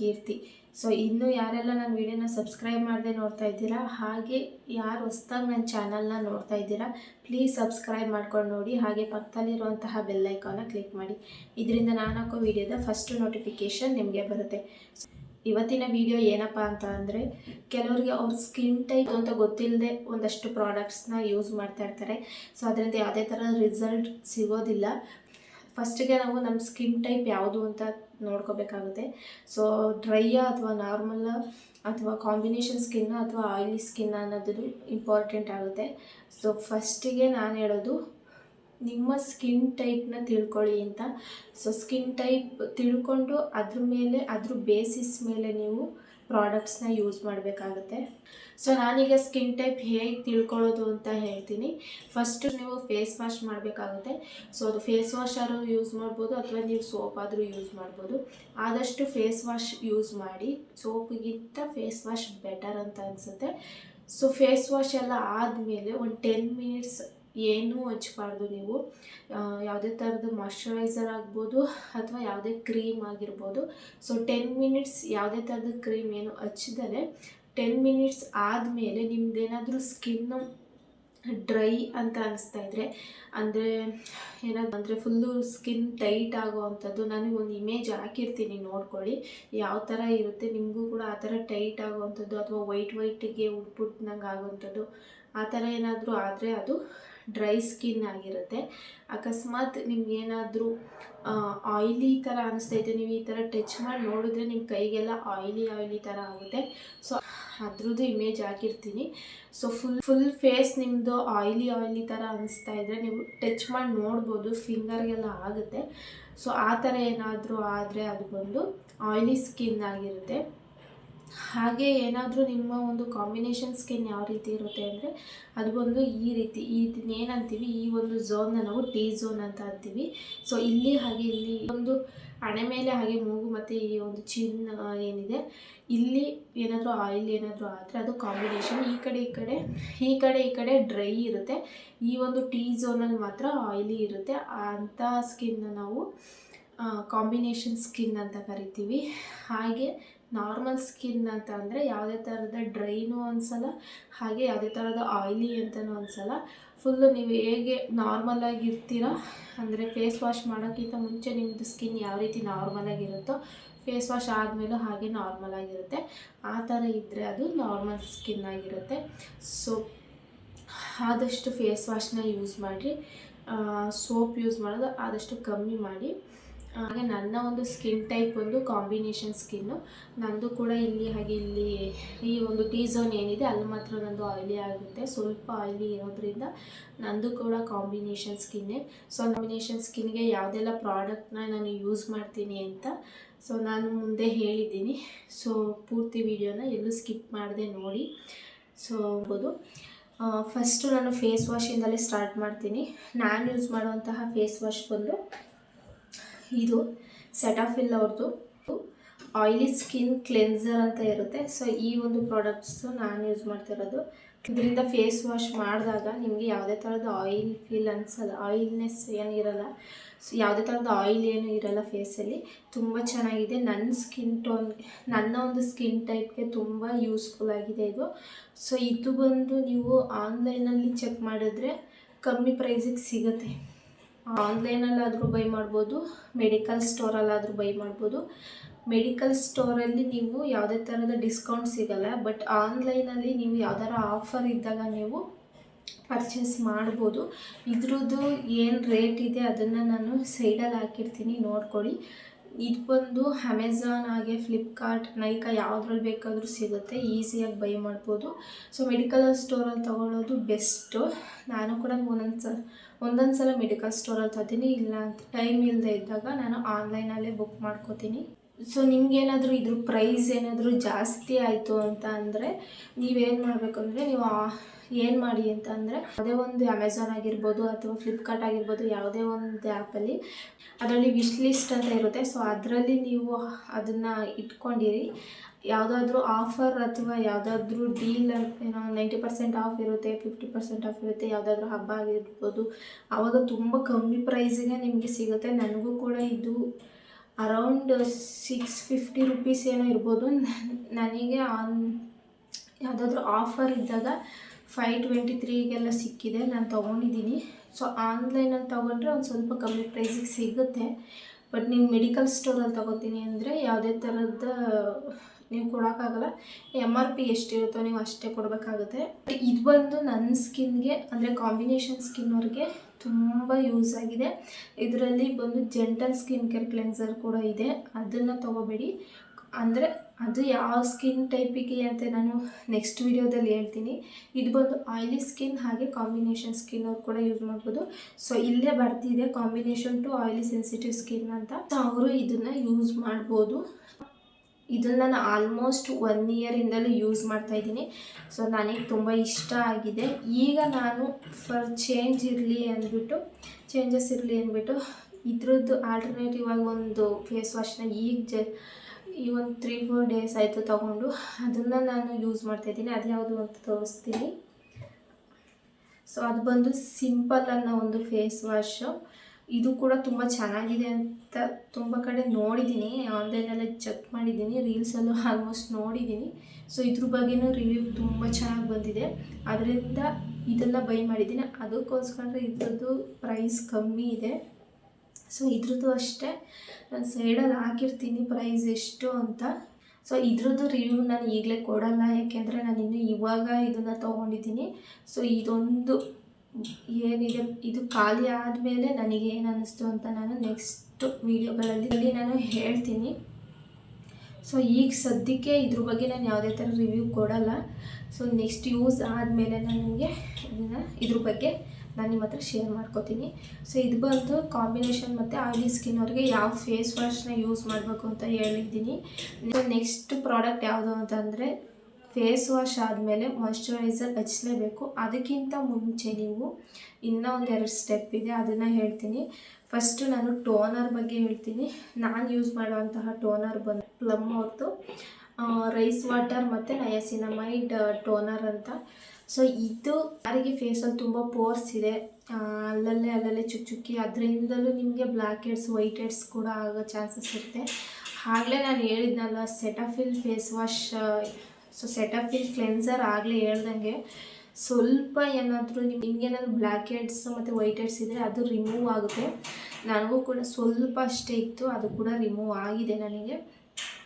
ಕೀರ್ತಿ. So ಇನ್ನೂ ಯಾರೆಲ್ಲ ನನ್ನ ವಿಡಿಯೋನ ಸಬ್ಸ್ಕ್ರೈಬ್ ಮಾಡದೆ ನೋಡ್ತಾ ಇದ್ದೀರಾ, ಹಾಗೆ ಯಾರು ಹೊಸ್ದಾಗಿ ನನ್ನ ಚಾನಲ್ನ ನೋಡ್ತಾ ಇದ್ದೀರಾ ಪ್ಲೀಸ್ ಸಬ್ಸ್ಕ್ರೈಬ್ ಮಾಡ್ಕೊಂಡು ನೋಡಿ, ಹಾಗೆ ಪಕ್ಕದಲ್ಲಿರುವಂತಹ ಬೆಲ್ ಐಕಾನ ಕ್ಲಿಕ್ ಮಾಡಿ. ಇದರಿಂದ ನಾನು ಹಾಕೋ ವಿಡಿಯೋದ ಫಸ್ಟ್ ನೋಟಿಫಿಕೇಷನ್ ನಿಮಗೆ ಬರುತ್ತೆ. ಇವತ್ತಿನ ವಿಡಿಯೋ ಏನಪ್ಪ ಅಂತ ಅಂದರೆ, ಕೆಲವರಿಗೆ ಅವ್ರ ಸ್ಕಿನ್ ಟೈಪ್ ಅಂತ ಗೊತ್ತಿಲ್ಲದೆ ಒಂದಷ್ಟು ಪ್ರಾಡಕ್ಟ್ಸ್ನ ಯೂಸ್ ಮಾಡ್ತಾ ಇರ್ತಾರೆ. ಸೊ ಅದರಿಂದ ಯಾವುದೇ ಥರ ರಿಸಲ್ಟ್ ಸಿಗೋದಿಲ್ಲ. ಫಸ್ಟಿಗೆ ನಾವು ನಮ್ಮ ಸ್ಕಿನ್ ಟೈಪ್ ಯಾವುದು ಅಂತ ನೋಡ್ಕೋಬೇಕಾಗುತ್ತೆ. ಸೊ ಡ್ರೈಯ ಅಥವಾ ನಾರ್ಮಲ್ ಅಥವಾ ಕಾಂಬಿನೇಷನ್ ಸ್ಕಿನ್ನ ಅಥವಾ ಆಯಿಲಿ ಸ್ಕಿನ್ ಅನ್ನೋದು ಇಂಪಾರ್ಟೆಂಟ್ ಆಗುತ್ತೆ. ಸೊ ಫಸ್ಟಿಗೆ ನಾನು ಹೇಳೋದು ನಿಮ್ಮ ಸ್ಕಿನ್ ಟೈಪ್ನ ತಿಳ್ಕೊಳ್ಳಿ ಅಂತ. ಸೊ ಸ್ಕಿನ್ ಟೈಪ್ ತಿಳ್ಕೊಂಡು ಅದ್ರ ಮೇಲೆ, ಅದ್ರ ಬೇಸಿಸ್ ಮೇಲೆ ನೀವು ಪ್ರಾಡಕ್ಟ್ಸ್ನ ಯೂಸ್ ಮಾಡಬೇಕಾಗುತ್ತೆ. ಸೊ ನಾನೀಗ ಸ್ಕಿನ್ ಟೈಪ್ ಹೇಗೆ ತಿಳ್ಕೊಳ್ಳೋದು ಅಂತ ಹೇಳ್ತೀನಿ. ಫಸ್ಟ್ ನೀವು ಫೇಸ್ ವಾಶ್ ಮಾಡಬೇಕಾಗುತ್ತೆ. ಸೊ ಅದು ಫೇಸ್ ವಾಶ್ ಯೂಸ್ ಮಾಡ್ಬೋದು ಅಥವಾ ನೀವು ಸೋಪ್ ಆದರೂ ಯೂಸ್ ಮಾಡ್ಬೋದು. ಆದಷ್ಟು ಫೇಸ್ ವಾಶ್ ಯೂಸ್ ಮಾಡಿ. ಸೋಪ್ಗಿಂತ ಫೇಸ್ ವಾಶ್ ಬೆಟರ್ ಅಂತ ಅನಿಸುತ್ತೆ. ಸೊ ಫೇಸ್ ವಾಶ್ ಎಲ್ಲ ಆದಮೇಲೆ ಒಂದು ಟೆನ್ ಮಿನಿಟ್ಸ್ ಏನೂ ಹಚ್ಬಾರ್ದು ನೀವು. ಯಾವುದೇ ಥರದ ಮಾಯ್ಶ್ಚರೈಸರ್ ಆಗ್ಬೋದು ಅಥವಾ ಯಾವುದೇ ಕ್ರೀಮ್ ಆಗಿರ್ಬೋದು. ಸೊ ಟೆನ್ ಮಿನಿಟ್ಸ್ ಯಾವುದೇ ಥರದ ಕ್ರೀಮ್ ಏನು ಹಚ್ಚಿದರೆ ಟೆನ್ ಮಿನಿಟ್ಸ್ ಆದಮೇಲೆ ನಿಮ್ಮದೇನಾದರೂ ಸ್ಕಿನ್ನು ಡ್ರೈ ಅಂತ ಅನಿಸ್ತಾ ಇದ್ರೆ, ಅಂದರೆ ಏನಾದ್ರು ಅಂದರೆ ಫುಲ್ಲು ಸ್ಕಿನ್ ಟೈಟ್ ಆಗೋ ಅಂಥದ್ದು ನನಗೆ ಒಂದು ಇಮೇಜ್ ಹಾಕಿರ್ತೀನಿ ನೋಡ್ಕೊಳ್ಳಿ. ಯಾವ ಥರ ಇರುತ್ತೆ, ನಿಮಗೂ ಕೂಡ ಆ ಥರ ಟೈಟ್ ಆಗೋವಂಥದ್ದು ಅಥವಾ ವೈಟ್ ವೈಟಿಗೆ ಉಟ್ಪುಟ್ನಂಗೆ ಆಗೋವಂಥದ್ದು ಆ ಥರ ಏನಾದರೂ ಆದರೆ ಅದು ಡ್ರೈ ಸ್ಕಿನ್ ಆಗಿರುತ್ತೆ. ಅಕಸ್ಮಾತ್ ನಿಮ್ಗೇನಾದರೂ ಆಯಿಲಿ ಥರ ಅನಿಸ್ತೈತೆ ನೀವು ಈ ಥರ ಟಚ್ ಮಾಡಿ ನೋಡಿದ್ರೆ ನಿಮ್ಮ ಕೈಗೆಲ್ಲ ಆಯಿಲಿ ಆಯಿಲಿ ಥರ ಆಗುತ್ತೆ. ಸೊ, ಅದ್ರದ್ದು ಇಮೇಜ್ ಹಾಕಿರ್ತೀನಿ. ಸೊ ಫುಲ್ ಫುಲ್ ಫೇಸ್ ನಿಮ್ಮದು ಆಯಿಲಿ ಆಯಿಲಿ ಥರ ಅನಿಸ್ತಾ ಇದ್ದರೆ ನೀವು ಟಚ್ ಮಾಡಿ ನೋಡ್ಬೋದು ಫಿಂಗರ್ಗೆಲ್ಲ ಆಗುತ್ತೆ. ಸೊ, ಆ ಥರ ಏನಾದರೂ ಆದರೆ ಅದು ಬಂದು ಆಯಿಲಿ ಸ್ಕಿನ್ ಆಗಿರುತ್ತೆ. ಹಾಗೆ ಏನಾದರೂ ನಿಮ್ಮ ಒಂದು ಕಾಂಬಿನೇಷನ್ ಸ್ಕಿನ್ ಯಾವ ರೀತಿ ಇರುತ್ತೆ ಅಂದರೆ ಅದು ಬಂದು ಈ ರೀತಿ ಇದನ್ನ ಏನಂತೀವಿ, ಈ ಒಂದು ಝೋನ್ನ ನಾವು ಟಿ ಝೋನ್ ಅಂತ ಅಂತೀವಿ. ಸೊ ಇಲ್ಲಿ ಹಾಗೆ ಇಲ್ಲಿ ಒಂದು ಹಣೆ ಮೇಲೆ ಹಾಗೆ ಮೂಗು ಮತ್ತು ಈ ಒಂದು ಚಿನ್ ಏನಿದೆ, ಇಲ್ಲಿ ಏನಾದರೂ ಆಯಿಲ್ ಏನಾದರೂ ಆದರೆ ಅದು ಕಾಂಬಿನೇಷನ್ ಈ ಕಡೆ ಈ ಕಡೆ ಈ ಕಡೆ ಈ ಕಡೆ ಡ್ರೈ ಇರುತ್ತೆ. ಈ ಒಂದು ಟಿ ಝೋನಲ್ಲಿ ಮಾತ್ರ ಆಯಿಲಿ ಇರುತ್ತೆ. ಅಂಥ ಸ್ಕಿನ್ನ ನಾವು ಕಾಂಬಿನೇಷನ್ ಸ್ಕಿನ್ ಅಂತ ಕರಿತೀವಿ. ಹಾಗೆ ನಾರ್ಮಲ್ ಸ್ಕಿನ್ ಅಂತ ಅಂದರೆ ಯಾವುದೇ ಥರದ ಡ್ರೈನು ಅನಿಸಲ್ಲ, ಹಾಗೆ ಯಾವುದೇ ಥರದ ಆಯಿಲಿ ಅಂತಲೂ ಅನಿಸಲ್ಲ. ಫುಲ್ಲು ನೀವು ಹೇಗೆ ನಾರ್ಮಲಾಗಿ ಇರ್ತೀರ ಅಂದರೆ ಫೇಸ್ ವಾಶ್ ಮಾಡೋಕ್ಕಿಂತ ಮುಂಚೆ ನಿಮ್ಮದು ಸ್ಕಿನ್ ಯಾವ ರೀತಿ ನಾರ್ಮಲಾಗಿರುತ್ತೋ ಫೇಸ್ ವಾಶ್ ಆದಮೇಲೂ ಹಾಗೆ ನಾರ್ಮಲ್ ಆಗಿರುತ್ತೆ. ಆ ಥರ ಇದ್ದರೆ ಅದು ನಾರ್ಮಲ್ ಸ್ಕಿನ್ ಆಗಿರುತ್ತೆ. ಸೊ ಆದಷ್ಟು ಫೇಸ್ ವಾಶ್ನ ಯೂಸ್ ಮಾಡಿ ಸೋಪ್ ಯೂಸ್ ಮಾಡೋದು ಆದಷ್ಟು ಕಮ್ಮಿ ಮಾಡಿ. ಹಾಗೆ ನನ್ನ ಒಂದು ಸ್ಕಿನ್ ಟೈಪ್ ಒಂದು ಕಾಂಬಿನೇಷನ್ ಸ್ಕಿನ್ನು ನಂದು ಕೂಡ ಇಲ್ಲಿ ಹಾಗೆ ಇಲ್ಲಿ ಈ ಒಂದು ಟೀ ಝೋನ್ ಏನಿದೆ, ಅಲ್ಲಿ ಮಾತ್ರ ನಂದು ಆಯಿಲಿ ಆಗುತ್ತೆ. ಸ್ವಲ್ಪ ಆಯಿಲಿ ಇರೋದ್ರಿಂದ ನಂದು ಕೂಡ ಕಾಂಬಿನೇಷನ್ ಸ್ಕಿನ್ನೇ ಸೊ ಕಾಂಬಿನೇಷನ್ ಸ್ಕಿನ್ಗೆ ಯಾವುದೆಲ್ಲ ಪ್ರಾಡಕ್ಟ್ನ ನಾನು ಯೂಸ್ ಮಾಡ್ತೀನಿ ಅಂತ ಸೊ ನಾನು ಮುಂದೆ ಹೇಳಿದ್ದೀನಿ. ಸೊ ಪೂರ್ತಿ ವಿಡಿಯೋನ ಎಲ್ಲೂ ಸ್ಕಿಪ್ ಮಾಡದೆ ನೋಡಿ. ಸೊ ಹೋಗ್ಬೋದು ಫಸ್ಟು ನಾನು ಫೇಸ್ ವಾಶಿಂದಲೇ ಸ್ಟಾರ್ಟ್ ಮಾಡ್ತೀನಿ. ನಾನು ಯೂಸ್ ಮಾಡುವಂತಹ ಫೇಸ್ ವಾಶ್ ಬಂದು ಇದು ಸೆಟಾಫಿಲ್ ಅವ್ರದ್ದು ಆಯಿಲಿ ಸ್ಕಿನ್ ಕ್ಲೆನ್ಸರ್ ಅಂತ ಇರುತ್ತೆ. ಸೊ ಈ ಒಂದು ಪ್ರಾಡಕ್ಟ್ಸು ನಾನು ಯೂಸ್ ಮಾಡ್ತಿರೋದು. ಇದರಿಂದ ಫೇಸ್ ವಾಶ್ ಮಾಡಿದಾಗ ನಿಮಗೆ ಯಾವುದೇ ಥರದ ಆಯಿಲ್ ಫೀಲ್ ಅನ್ಸಲ್ಲ. ಆಯಿಲ್ನೆಸ್ ಏನಿರಲ್ಲ ಸೊ ಯಾವುದೇ ಥರದ ಆಯಿಲ್ ಏನು ಇರಲ್ಲ ಫೇಸಲ್ಲಿ ತುಂಬ ಚೆನ್ನಾಗಿದೆ. ನನ್ನ ಸ್ಕಿನ್ ಟೋನ್ ನನ್ನ ಒಂದು ಸ್ಕಿನ್ ಟೈಪ್ಗೆ ತುಂಬ ಯೂಸ್ಫುಲ್ ಆಗಿದೆ ಇದು. ಸೊ ಇದು ಬಂದು ನೀವು ಆನ್ಲೈನಲ್ಲಿ ಚೆಕ್ ಮಾಡಿದ್ರೆ ಕಮ್ಮಿ ಪ್ರೈಸಿಗೆ ಸಿಗುತ್ತೆ. ಆನ್ಲೈನಲ್ಲಾದರೂ ಬೈ ಮಾಡ್ಬೋದು, ಮೆಡಿಕಲ್ ಸ್ಟೋರಲ್ಲಾದರೂ ಬೈ ಮಾಡ್ಬೋದು. ಮೆಡಿಕಲ್ ಸ್ಟೋರಲ್ಲಿ ನೀವು ಯಾವುದೇ ಥರದ ಡಿಸ್ಕೌಂಟ್ ಸಿಗಲ್ಲ, ಬಟ್ ಆನ್ಲೈನಲ್ಲಿ ನೀವು ಯಾವ್ದಾರ ಆಫರ್ ಇದ್ದಾಗ ನೀವು ಪರ್ಚೇಸ್ ಮಾಡ್ಬೋದು. ಇದ್ರದ್ದು ಏನು ರೇಟ್ ಇದೆ ಅದನ್ನು ನಾನು ಸೈಡಲ್ಲಿ ಹಾಕಿರ್ತೀನಿ, ನೋಡ್ಕೊಳ್ಳಿ. ಇದು ಬಂದು ಅಮೆಝಾನ್ ಹಾಗೆ ಫ್ಲಿಪ್ಕಾರ್ಟ್ ನೈಕಾ ಯಾವುದ್ರಲ್ಲಿ ಬೇಕಾದರೂ ಸಿಗುತ್ತೆ, ಈಸಿಯಾಗಿ ಬೈ ಮಾಡ್ಬೋದು. ಸೊ ಮೆಡಿಕಲ್ ಸ್ಟೋರಲ್ಲಿ ತೊಗೊಳ್ಳೋದು ಬೆಸ್ಟು. ನಾನು ಕೂಡ ಒಂದೊಂದು ಸಲ ಒಂದೊಂದು ಸಲ ಮೆಡಿಕಲ್ ಸ್ಟೋರಲ್ಲಿ ತರ್ತೀನಿ ಇಲ್ಲ ಟೈಮ್ ಇಲ್ಲದೆ ಇದ್ದಾಗ ನಾನು ಆನ್ಲೈನಲ್ಲೇ ಬುಕ್ ಮಾಡ್ಕೋತೀನಿ. ಸೊ ನಿಮ್ಗೇನಾದರೂ ಇದ್ರ ಪ್ರೈಸ್ ಏನಾದರೂ ಜಾಸ್ತಿ ಆಯಿತು ಅಂತ ಅಂದರೆ ನೀವೇನು ಮಾಡಬೇಕು ಅಂದರೆ ನೀವು ಏನು ಮಾಡಿ ಅಂತ ಅಂದರೆ ಯಾವುದೇ ಒಂದು ಅಮೆಝಾನ್ ಆಗಿರ್ಬೋದು ಅಥವಾ ಫ್ಲಿಪ್ಕಾರ್ಟ್ ಆಗಿರ್ಬೋದು ಯಾವುದೇ ಒಂದು ಆ್ಯಪಲ್ಲಿ ಅದರಲ್ಲಿ ವಿಶ್ ಲಿಸ್ಟ್ ಅಂತ ಇರುತ್ತೆ. ಸೊ ಅದರಲ್ಲಿ ನೀವು ಅದನ್ನು ಇಟ್ಕೊಂಡಿರಿ. ಯಾವುದಾದ್ರೂ ಆಫರ್ ಅಥವಾ ಯಾವುದಾದ್ರೂ ಡೀಲ್ ಏನೋ ನೈಂಟಿ ಪರ್ಸೆಂಟ್ ಆಫ್ ಇರುತ್ತೆ ಫಿಫ್ಟಿ ಪರ್ಸೆಂಟ್ ಆಫ್ ಇರುತ್ತೆ, ಯಾವುದಾದ್ರೂ ಹಬ್ಬ ಆಗಿರ್ಬೋದು ಆವಾಗ ತುಂಬ ಕಮ್ಮಿ ಪ್ರೈಸಿಗೆ ನಿಮಗೆ ಸಿಗುತ್ತೆ. ನನಗೂ ಕೂಡ ಇದು ಅರೌಂಡ್ ಸಿಕ್ಸ್ ಫಿಫ್ಟಿ ರುಪೀಸ್ ಏನೋ ಇರ್ಬೋದು. ನನಗೆ ಆನ್ ಯಾವುದಾದ್ರೂ ಆಫರ್ ಇದ್ದಾಗ ಫೈವ್ ಟ್ವೆಂಟಿ ತ್ರೀಗೆಲ್ಲ ಸಿಕ್ಕಿದೆ. ನಾನು ತೊಗೊಂಡಿದ್ದೀನಿ. ಸೊ ಆನ್ಲೈನಲ್ಲಿ ತೊಗೊಂಡ್ರೆ ಒಂದು ಸ್ವಲ್ಪ ಕಮ್ಮಿ ಪ್ರೈಸಿಗೆ ಸಿಗುತ್ತೆ. ಬಟ್ ನೀವು ಮೆಡಿಕಲ್ ಸ್ಟೋರಲ್ಲಿ ತೊಗೋತೀನಿ ಅಂದರೆ ಯಾವುದೇ ಥರದ ನೀವು ಕೊಡೋಕ್ಕಾಗಲ್ಲ. ಎಂ ಆರ್ ಪಿ ಎಷ್ಟಿರುತ್ತೋ ನೀವು ಅಷ್ಟೇ ಕೊಡಬೇಕಾಗುತ್ತೆ. ಇದು ಬಂದು ನನ್ನ ಸ್ಕಿನ್ಗೆ, ಅಂದರೆ ಕಾಂಬಿನೇಷನ್ ಸ್ಕಿನ್ನವ್ರಿಗೆ ತುಂಬ ಯೂಸ್ ಆಗಿದೆ. ಇದರಲ್ಲಿ ಬಂದು ಜೆಂಟಲ್ ಸ್ಕಿನ್ ಕೇರ್ ಕ್ಲೆನ್ಸರ್ ಕೂಡ ಇದೆ. ಅದನ್ನು ತೊಗೋಬೇಡಿ. ಅಂದರೆ ಅದು ಯಾವ ಸ್ಕಿನ್ ಟೈಪಿಗೆ ಅಂತ ನಾನು ನೆಕ್ಸ್ಟ್ ವಿಡಿಯೋದಲ್ಲಿ ಹೇಳ್ತೀನಿ. ಇದು ಬಂದು ಆಯಿಲಿ ಸ್ಕಿನ್ ಹಾಗೆ ಕಾಂಬಿನೇಷನ್ ಸ್ಕಿನ್ ಅವ್ರು ಕೂಡ ಯೂಸ್ ಮಾಡ್ಬೋದು. ಸೊ ಇಲ್ಲೇ ಬರ್ತಿದೆ combination to oily sensitive skin ಅಂತ. ಅವರು ಇದನ್ನು ಯೂಸ್ ಮಾಡ್ಬೋದು. ಇದನ್ನು ನಾನು ಆಲ್ಮೋಸ್ಟ್ ಒನ್ ಇಯರಿಂದಲೂ ಯೂಸ್ ಮಾಡ್ತಾ ಇದ್ದೀನಿ. ಸೊ ನನಗೆ ತುಂಬ ಇಷ್ಟ ಆಗಿದೆ. ಈಗ ನಾನು ಫರ್ ಚೇಂಜ್ ಇರಲಿ ಅಂದ್ಬಿಟ್ಟು ಚೇಂಜಸ್ ಇರಲಿ ಅಂದ್ಬಿಟ್ಟು, ಇದ್ರದ್ದು ಆಲ್ಟರ್ನೇಟಿವ್ ಆಗಿ ಒಂದು ಫೇಸ್ ವಾಶ್ನ ಈಗ ಜ, ಈ ಒಂದು ತ್ರೀ ಫೋರ್ ಡೇಸ್ ಆಯಿತು ತೊಗೊಂಡು, ಅದನ್ನು ನಾನು ಯೂಸ್ ಮಾಡ್ತಾಯಿದ್ದೀನಿ ಅದು ಯಾವುದು ಅಂತ ತೋರಿಸ್ತೀನಿ. ಸೊ ಅದು ಬಂದು ಸಿಂಪಲ್ ಅನ್ನೋ ಒಂದು ಫೇಸ್ ವಾಶು ಇದು ಕೂಡ ತುಂಬ ಚೆನ್ನಾಗಿದೆ ಅಂತ ತುಂಬ ಕಡೆ ನೋಡಿದ್ದೀನಿ ಆನ್ಲೈನಲ್ಲೇ ಚೆಕ್ ಮಾಡಿದ್ದೀನಿ ರೀಲ್ಸಲ್ಲೂ ಆಲ್ಮೋಸ್ಟ್ ನೋಡಿದ್ದೀನಿ ಸೊ ಇದ್ರ ಬಗ್ಗೆನೂ ರಿವ್ಯೂ ತುಂಬ ಚೆನ್ನಾಗಿ ಬಂದಿದೆ. ಅದರಿಂದ ಇದೆಲ್ಲ ಬೈ ಮಾಡಿದ್ದೀನಿ ಅದಕ್ಕೋಸ್ಕರ ಇದ್ರದ್ದು ಪ್ರೈಸ್ ಕಮ್ಮಿ ಇದೆ. ಸೊ ಇದ್ರದ್ದು ಅಷ್ಟೇ. ನಾನು ಸೈಡಲ್ಲಿ ಹಾಕಿರ್ತೀನಿ ಪ್ರೈಸ್ ಎಷ್ಟು ಅಂತ. ಸೊ ಇದ್ರದ್ದು ರಿವ್ಯೂ ನಾನು ಈಗಲೇ ಕೊಡಲ್ಲ. ಯಾಕೆಂದರೆ ನಾನು ಇನ್ನೂ ಇವಾಗ ಇದನ್ನು ತೊಗೊಂಡಿದ್ದೀನಿ ಸೊ ಇದೊಂದು ಏನಿದೆ, ಇದು ಖಾಲಿ ಆದಮೇಲೆ ನನಗೆ ಏನು ಅನ್ನಿಸ್ತು ಅಂತ ನಾನು ನೆಕ್ಸ್ಟ್ ವೀಡಿಯೋಗಳಲ್ಲಿ ನಾನು ಹೇಳ್ತೀನಿ. ಸೊ ಈಗ ಸದ್ಯಕ್ಕೆ ಇದ್ರ ಬಗ್ಗೆ ನಾನು ಯಾವುದೇ ಥರ ರಿವ್ಯೂ ಕೊಡಲ್ಲ. ಸೊ ನೆಕ್ಸ್ಟ್ ಯೂಸ್ ಆದಮೇಲೆ ನಾನು ನಿಮಗೆ ಇದನ್ನು ಇದ್ರ ಬಗ್ಗೆ ನಾನು ನಿಮ್ಮ ಹತ್ರ ಶೇರ್ ಮಾಡ್ಕೋತೀನಿ. ಸೊ ಇದು ಬಂದು ಕಾಂಬಿನೇಷನ್ ಮತ್ತು ಆಯಿಲಿ ಸ್ಕಿನ್ ಅವ್ರಿಗೆ ಯಾವ ಫೇಸ್ ವಾಶ್ನ ಯೂಸ್ ಮಾಡಬೇಕು ಅಂತ ಹೇಳಿದ್ದೀನಿ. ನೆಕ್ಸ್ಟ್ ಪ್ರಾಡಕ್ಟ್ ಯಾವುದು ಅಂತಂದರೆ ಫೇಸ್ ವಾಶ್ ಆದಮೇಲೆ ಮಾಯಿಶ್ಚರೈಸರ್ ಹಚ್ಚಲೇಬೇಕು ಅದಕ್ಕಿಂತ ಮುಂಚೆ ನೀವು ಇನ್ನೂ ಒಂದು ಎರಡು ಸ್ಟೆಪ್ ಇದೆ, ಅದನ್ನು ಹೇಳ್ತೀನಿ. ಫಸ್ಟು ನಾನು ಟೋನರ್ ಬಗ್ಗೆ ಹೇಳ್ತೀನಿ. ನಾನು ಯೂಸ್ ಮಾಡುವಂತಹ ಟೋನರ್ ಬಂದು ಪ್ಲಮ್ ಅವ್ರದ್ದು ರೈಸ್ ವಾಟರ್ ಮತ್ತು ನಯಸಿನಮೈಡ್ ಟೋನರ್ ಅಂತ. ಸೊ ಇದು ಯಾರಿಗೆ ಫೇಸಲ್ಲಿ ತುಂಬ ಪೋರ್ಸ್ ಇದೆ ಅಲ್ಲಲ್ಲೇ ಅಲ್ಲಲ್ಲೇ ಚುಕ್ ಚುಕ್ಕಿ, ಅದರಿಂದಲೂ ನಿಮಗೆ ಬ್ಲ್ಯಾಕ್ ಹೆಡ್ಸ್ ವೈಟ್ ಹೆಡ್ಸ್ ಕೂಡ ಆಗೋ ಚಾನ್ಸಸ್ ಇರುತ್ತೆ. ಆಗಲೇ ನಾನು ಹೇಳಿದ್ನಲ್ಲ Cetaphil face wash so Cetaphil cleanser ಆಗಲೇ ಹೇಳ್ದಂಗೆ ಸ್ವಲ್ಪ ಏನಾದರೂ ನಿಮ್ಗೆ ಏನಾದರೂ ಬ್ಲ್ಯಾಕ್ ಹೆಡ್ಸ್ ಮತ್ತು ವೈಟ್ ಹೆಡ್ಸ್ ಇದ್ದರೆ ಅದು ರಿಮೂವ್ ಆಗುತ್ತೆ. ನನಗೂ ಕೂಡ ಸ್ವಲ್ಪ ಅಷ್ಟೇ ಇತ್ತು, ಅದು ಕೂಡ ರಿಮೂವ್ ಆಗಿದೆ ನನಗೆ.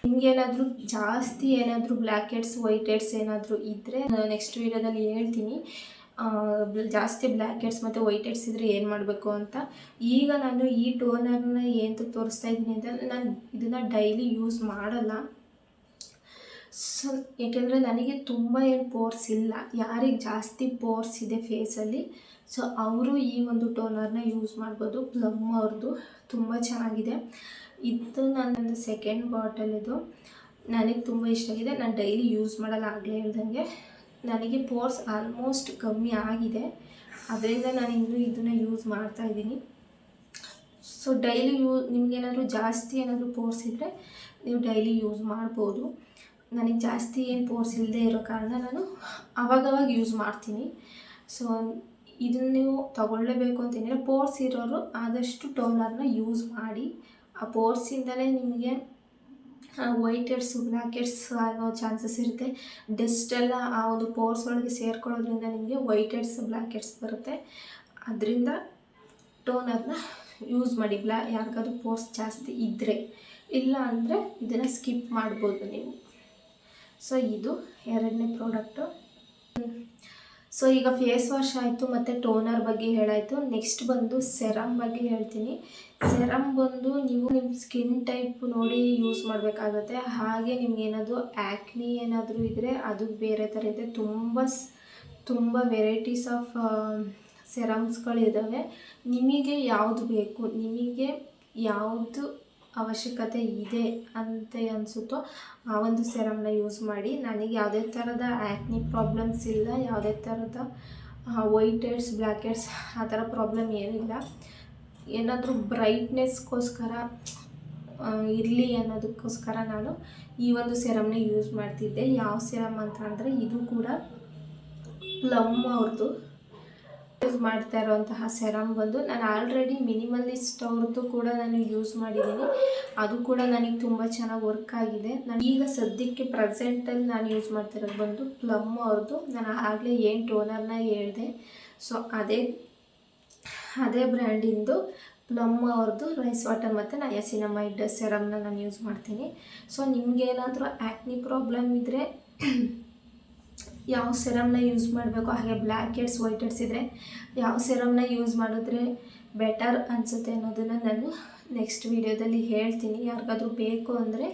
ನಿಮ್ಗೇನಾದರೂ ಜಾಸ್ತಿ ಏನಾದರೂ ಬ್ಲ್ಯಾಕ್ ಹೆಡ್ಸ್ ವೈಟ್ ಹೆಡ್ಸ್ ಏನಾದರೂ ಇದ್ದರೆ ನೆಕ್ಸ್ಟ್ ವೀಡಿಯೋದಲ್ಲಿ ಹೇಳ್ತೀನಿ. ಜಾಸ್ತಿ ಬ್ಲ್ಯಾಕ್ ಹೆಡ್ಸ್ ಮತ್ತು ವೈಟ್ ಹೆಡ್ಸ್ ಇದ್ದರೆ ಏನು ಮಾಡಬೇಕು ಅಂತ. ಈಗ ನಾನು ಈ ಟೋನರ್ನ ಏನು ತೋರಿಸ್ತಾ ಇದ್ದೀನಿ ಅಂತ ನಾನು ಇದನ್ನು ಡೈಲಿ ಯೂಸ್ ಮಾಡಲ್ಲ. ಸೊ ಏಕೆಂದರೆ ನನಗೆ ತುಂಬ ಏನು ಪೋರ್ಸ್ ಇಲ್ಲ. ಯಾರಿಗೆ ಜಾಸ್ತಿ ಪೋರ್ಸ್ ಇದೆ ಫೇಸಲ್ಲಿ ಸೊ ಅವರು ಈ ಒಂದು ಟೋನರ್ನ ಯೂಸ್ ಮಾಡ್ಬೋದು. ಪ್ಲಮ್ ಅವ್ರದ್ದು ತುಂಬ ಚೆನ್ನಾಗಿದೆ. ಇದು ನನ್ನೊಂದು ಸೆಕೆಂಡ್ ಬಾಟಲ್ ಇದು. ನನಗೆ ತುಂಬ ಇಷ್ಟ ಆಗಿದೆ. ನಾನು ಡೈಲಿ ಯೂಸ್ ಮಾಡಲ್ಲ, ಆಗಲೇ ನನಗೆ ಪೋರ್ಸ್ ಆಲ್ಮೋಸ್ಟ್ ಕಮ್ಮಿ ಆಗಿದೆ. ಅದರಿಂದ ನಾನು ಇನ್ನೂ ಇದನ್ನು ಯೂಸ್ ಮಾಡ್ತಾ ಇದ್ದೀನಿ. ಸೊ ಡೈಲಿ ಯೂ ನಿಮಗೇನಾದರೂ ಜಾಸ್ತಿ ಏನಾದರೂ ಪೋರ್ಸ್ ಇದ್ದರೆ ನೀವು ಡೈಲಿ ಯೂಸ್ ಮಾಡ್ಬೋದು. ನನಗೆ ಜಾಸ್ತಿ ಏನು ಪೋರ್ಸ್ ಇಲ್ಲದೆ ಇರೋ ಕಾರಣ ನಾನು ಅವಾಗವಾಗ ಯೂಸ್ ಮಾಡ್ತೀನಿ. ಸೊ ಇದನ್ನು ನೀವು ತಗೊಳ್ಳೇಬೇಕು ಅಂತೇನಿಲ್ಲ ಪೋರ್ಸ್ ಇರೋರು ಆದಷ್ಟು ಟೋನರ್ನ ಯೂಸ್ ಮಾಡಿ. ಆ ಪೋರ್ಸಿಂದಲೇ ನಿಮಗೆ ವೈಟ್ ಹೆಡ್ಸು ಬ್ಲ್ಯಾಕ್ ಹೆಡ್ಸ್ ಆಗೋ ಚಾನ್ಸಸ್ ಇರುತ್ತೆ. ಡಸ್ಟ್ ಎಲ್ಲ ಆ ಒಂದು ಪೋರ್ಸ್ ಒಳಗೆ ಸೇರ್ಕೊಳ್ಳೋದ್ರಿಂದ ನಿಮಗೆ ವೈಟ್ ಹೆಡ್ಸ್ ಬ್ಲ್ಯಾಕ್ ಹೆಡ್ಸ್ ಬರುತ್ತೆ. ಅದರಿಂದ ಟೋನರ್ನ ಯೂಸ್ ಮಾಡಿ. ಬ್ಲ್ಯಾ ಯಾರಿಗಾದ್ರೂ ಪೋರ್ಸ್ ಜಾಸ್ತಿ ಇದ್ದರೆ ಇಲ್ಲ ಅಂದರೆ ಇದನ್ನು ಸ್ಕಿಪ್ ಮಾಡ್ಬೋದು ನೀವು. ಸೊ ಇದು ಎರಡನೇ ಪ್ರಾಡಕ್ಟು ಸೊ ಈಗ ಫೇಸ್ ವಾಶ್ ಆಯಿತು ಮತ್ತು ಟೋನರ್ ಬಗ್ಗೆ ಹೇಳಾಯಿತು. ನೆಕ್ಸ್ಟ್ ಬಂದು ಸೆರಮ್ ಬಗ್ಗೆ ಹೇಳ್ತೀನಿ. ಸೆರಮ್ ಬಂದು ನೀವು ನಿಮ್ಮ ಸ್ಕಿನ್ ಟೈಪ್ ನೋಡಿ ಯೂಸ್ ಮಾಡಬೇಕಾಗುತ್ತೆ. ಹಾಗೆ ನಿಮ್ಗೇನಾದರೂ ಆ್ಯಕ್ನಿ ಏನಾದರೂ ಇದ್ದರೆ ಅದು ಬೇರೆ ಥರ ಇದೆ. ತುಂಬ ತುಂಬ ವೆರೈಟೀಸ್ ಆಫ್ ಸೆರಮ್ಸ್ಗಳಿದ್ದಾವೆ ನಿಮಗೆ ಯಾವುದು ಬೇಕು? ನಿಮಗೆ ಯಾವುದು ಅವಶ್ಯಕತೆ ಇದೆ ಅಂತ ಅನಿಸುತ್ತೋ, ಆ ಒಂದು ಸೆರಮ್ನ ಯೂಸ್ ಮಾಡಿ, ನನಗೆ ಯಾವುದೇ ಥರದ ಆ್ಯಕ್ನಿ ಪ್ರಾಬ್ಲಮ್ಸ್ ಇಲ್ಲ, ಯಾವುದೇ ಥರದ ವೈಟ್ ಹೆಡ್ಸ್ ಬ್ಲ್ಯಾಕ್ ಹೆಡ್ಸ್ ಆ ಥರ ಪ್ರಾಬ್ಲಮ್ ಏನಿಲ್ಲ. ಏನಾದರೂ ಬ್ರೈಟ್ನೆಸ್ಗೋಸ್ಕರ ಇರಲಿ ಅನ್ನೋದಕ್ಕೋಸ್ಕರ ನಾನು ಈ ಒಂದು ಸೆರಮ್ನ ಯೂಸ್ ಮಾಡ್ತಿದ್ದೆ. ಯಾವ ಸೆರಮ್ ಅಂತ ಅಂದರೆ ಇದು ಕೂಡ ಪ್ಲಮ್ ಅವ್ರದ್ದು ಯೂಸ್ ಮಾಡ್ತಾ ಇರುವಂತಹ ಸೆರಮ್ ಬಂದು ನಾನು ಆಲ್ರೆಡಿ ಮಿನಿಮಲಿಸ್ಟ್ ಅವ್ರದ್ದು ಕೂಡ ನಾನು ಯೂಸ್ ಮಾಡಿದ್ದೀನಿ. ಅದು ಕೂಡ ನನಗೆ ತುಂಬ ಚೆನ್ನಾಗಿ ವರ್ಕ್ ಆಗಿದೆ. ನಾನು ಈಗ ಸದ್ಯಕ್ಕೆ ಪ್ರೆಸೆಂಟಲ್ಲಿ ನಾನು ಯೂಸ್ ಮಾಡ್ತಿರೋದು ಬಂದು ಪ್ಲಮ್ ಅವ್ರದ್ದು. ನಾನು ಆಗಲೇ ಏನು ಟೋನರ್ನ ಹೇಳಿದೆ. ಸೊ ಅದೇ ಅದೇ ಬ್ರ್ಯಾಂಡಿಂದು ಪ್ಲಮ್ ಅವ್ರದ್ದು ರೈಸ್ ವಾಟರ್ ಮತ್ತು ನಯಸಿನಮೈಡ್ ಸೆರಮ್ನ ನಾನು ಯೂಸ್ ಮಾಡ್ತೀನಿ. ಸೊ ನಿಮಗೇನಾದರೂ ಆ್ಯಕ್ನಿ ಪ್ರಾಬ್ಲಮ್ ಇದ್ದರೆ ಯಾವ ಸೆರಮ್ನ ಯೂಸ್ ಮಾಡಬೇಕು? ಹಾಗೆ ಬ್ಲ್ಯಾಕ್ ಹೆಡ್ಸ್ ವೈಟ್ ಹೆಡ್ಸ್ ಇದ್ದರೆ ಯಾವ ಸೆರಮ್ನ ಯೂಸ್ ಮಾಡಿದ್ರೆ ಬೆಟರ್ ಅನಿಸುತ್ತೆ ಅನ್ನೋದನ್ನು ನಾನು ನೆಕ್ಸ್ಟ್ ವೀಡಿಯೋದಲ್ಲಿ ಹೇಳ್ತೀನಿ. ಯಾರಿಗಾದ್ರೂ ಬೇಕು ಅಂದರೆ